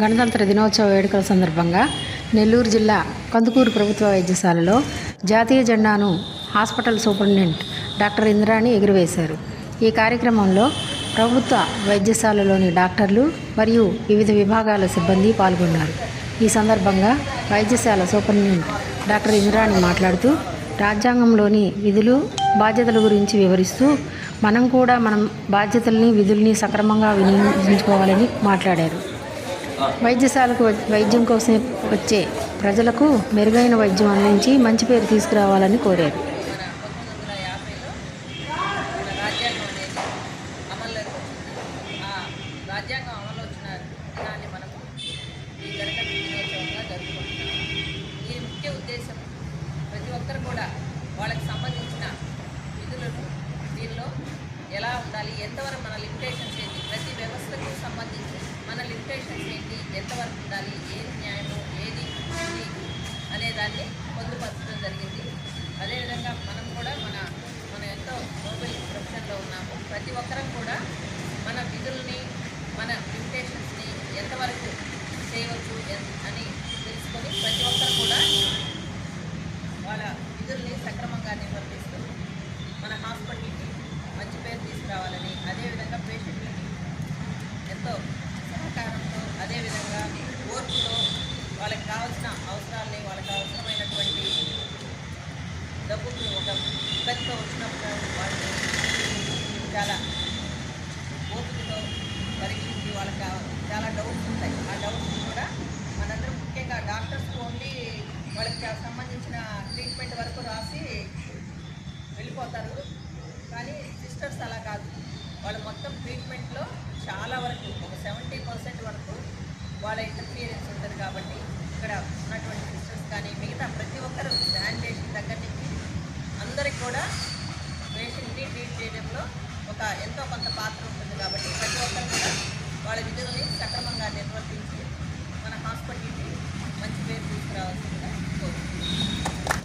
గణతంత్ర దినోత్సవ వేడుకల సందర్భంగా నెల్లూరు జిల్లా కందుకూరు ప్రభుత్వ వైద్యశాలలో జాతీయ జెండాను హాస్పిటల్ సూపరింటెండెంట్ డాక్టర్ ఇంద్రాణి ఎగురవేశారు. ఈ కార్యక్రమంలో ప్రభుత్వ వైద్యశాలలోని డాక్టర్లు మరియు వివిధ విభాగాల సిబ్బంది పాల్గొన్నారు. ఈ సందర్భంగా వైద్యశాల సూపరింటెండెంట్ డాక్టర్ ఇంద్రాణి మాట్లాడుతూ రాజ్యాంగంలోని విధులు బాధ్యతల గురించి వివరిస్తూ మనం కూడా మనం బాధ్యతల్ని విధుల్ని సక్రమంగా వినియోగించుకోవాలని మాట్లాడారు. వైద్యశాలకు వైద్యం కోసం వచ్చే ప్రజలకు మెరుగైన వైద్యం అందించి మంచి పేరు తీసుకురావాలని కోరారు. మన పంతొమ్మిది వందల యాభైలో మన రాజ్యాంగం అనేది అమల్లోకి రాజ్యాంగం అమలు వచ్చిన దినాన్ని మనము ఈ గణతంత్ర దినోత్సవంగా జరుపుకుంటున్నాం ఈ ముఖ్య ఉద్దేశం ప్రతి ఒక్కరు కూడా వాళ్ళకి సంబంధించిన విధులను దీనిలో ఎలా ఉండాలి ఎంతవరకు మన లిమిటేషన్స్ ఏంటి ప్రతి వ్యవస్థకు సంబంధించి మన లిమిటేషన్స్ ఏంటి? ఎంతవరకు ఉండాలి? ఏది న్యాయము ఏది అనే దాన్ని పొందుపరచడం జరిగింది. అదేవిధంగా మనం కూడా మన మనం ఎంతో నోబెల్ ప్రొఫెషన్లో ఉన్నాము. ప్రతి ఒక్కరం కూడా మన విధుల్ని మన లిమిటేషన్స్ని ఎంతవరకు చేయవచ్చు ఎన్- అని తెలుసుకొని ప్రతి ఒక్కరు కూడా వాళ్ళ విధుల్ని సక్రమంగా నిర్వర్తిస్తూ మన హాస్పిటల్కి మంచి పేరు తీసుకురావాలని అదేవిధంగా పేషెంట్లకి ఎంతో సహకారంతో అదేవిధంగా ఓర్పుతో వాళ్ళకి కావాల్సిన అవసరాలని వాళ్ళకి అవసరమైనటువంటి డబ్బుకి ఒక ఇబ్బందితో వచ్చినప్పుడు వాళ్ళు చాలా ఓపికతో పరీక్షించి వాళ్ళకి చాలా డౌట్స్ ఉంటాయి. ఆ డౌట్స్ కూడా మనందరం ముఖ్యంగా డాక్టర్స్ ఓన్లీ వాళ్ళకి సంబంధించిన ట్రీట్మెంట్ వరకు రాసి వెళ్ళిపోతారు. కానీ సిస్టర్స్ అలా కాదు. వాళ్ళు మొత్తం ట్రీట్మెంట్లో చాలా వరకు ఒక సెవెంటీ పర్సెంట్ వరకు వాళ్ళ ఇంటర్ఫీరియన్స్ ఉంటుంది కాబట్టి ఇక్కడ ఉన్నటువంటి సిస్టర్స్ కానీ మిగతా కూడా పేషెంట్ని ట్రీట్ చేయడంలో ఒక ఎంతో కొంత పాత్ర ఉంటుంది కాబట్టి ప్రతి ఒక్కరు కూడా వాళ్ళ విధుల్ని